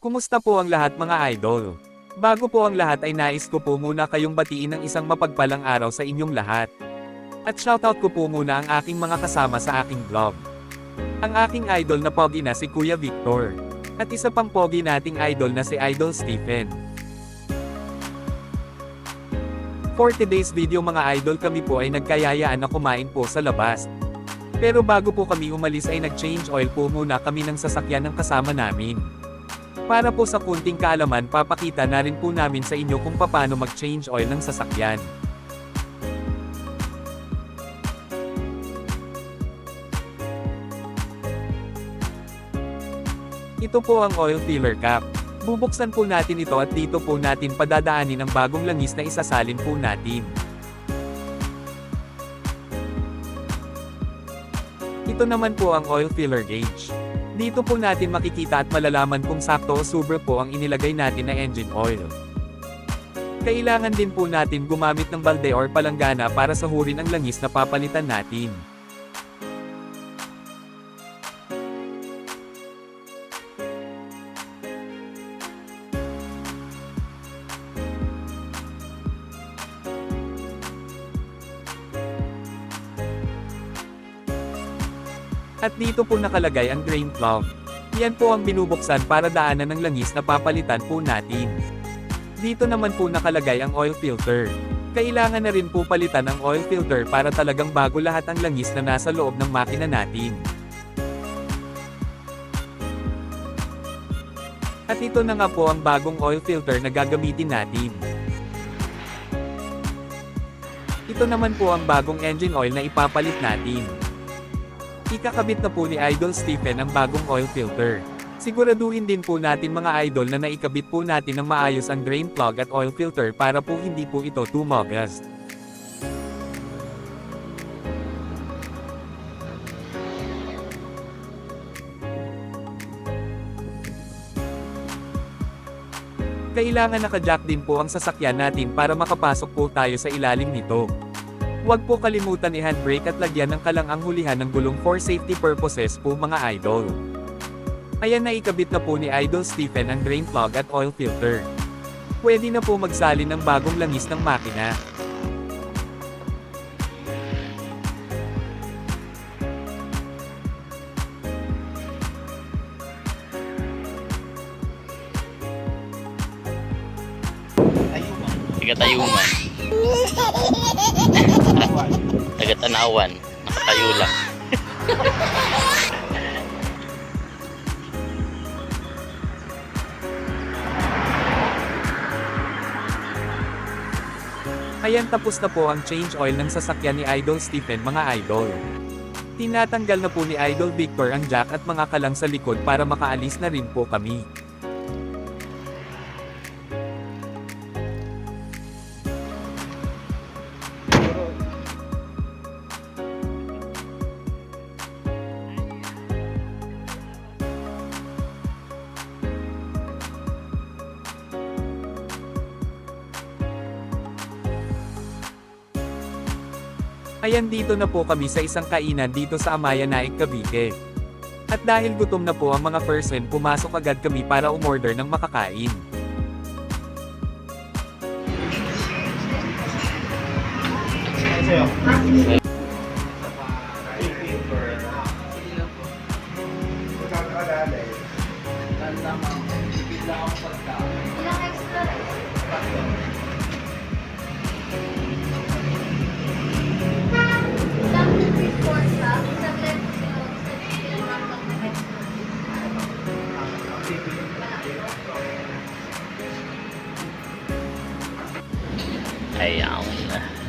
Kumusta po ang lahat mga idol? Bago po ang lahat ay nais ko po muna kayong batiin ng isang mapagpalang araw sa inyong lahat. At shoutout ko po muna ang aking mga kasama sa aking vlog. Ang aking idol na pogi na si Kuya Victor. At isa pang pogi nating idol na si Idol Stephen. For today's video mga idol kami po ay nagkayayaan na kumain po sa labas. Pero bago po kami umalis ay nag-change oil po muna kami ng sasakyan ng kasama namin. Para po sa kunting kaalaman papakita na rin po namin sa inyo kung paano mag-change oil ng sasakyan. Ito po ang oil filler cap. Bubuksan po natin ito at dito po natin padadaanin ang bagong langis na isasalin po natin. Ito naman po ang oil filler gauge. Dito po natin makikita at malalaman kung sakto o sobra po ang inilagay natin na engine oil. Kailangan din po natin gumamit ng balde or palanggana para sahurin ang langis na papalitan natin. At dito po nakalagay ang drain plug. Yan po ang binubuksan para daanan ng langis na papalitan po natin. Dito naman po nakalagay ang oil filter. Kailangan na rin po palitan ang oil filter para talagang bago lahat ang langis na nasa loob ng makina natin. At ito na nga po ang bagong oil filter na gagamitin natin. Ito naman po ang bagong engine oil na ipapalit natin. Ikakabit na po ni Idol Stephen ang bagong oil filter. Siguraduhin din po natin mga idol na naikabit po natin ng maayos ang drain plug at oil filter para po hindi po ito tumagas. Kailangan nakajack din po ang sasakyan natin para makapasok po tayo sa ilalim nito. Huwag po kalimutan i-handbrake at lagyan ng kalang ang hulihan ng gulong for safety purposes po mga idol. Ayan na ikabit na po ni Idol Stephen ang drain plug at oil filter. Pwede na po magsalin ng bagong langis ng makina. Tagatayuman. Tagatanawan. Nakatayo lang. Ayan tapos na po ang change oil ng sasakyan ni Idol Stephen mga idol. Tinatanggal na po ni Idol Victor ang jack at mga kalang sa likod para makaalis na rin po kami. Ayan dito na po kami sa isang kainan dito sa Amaya Naik Cavite. At dahil gutom na po ang mga person pumasok agad kami para umorder ng makakain. Ilang extra Ayaw na.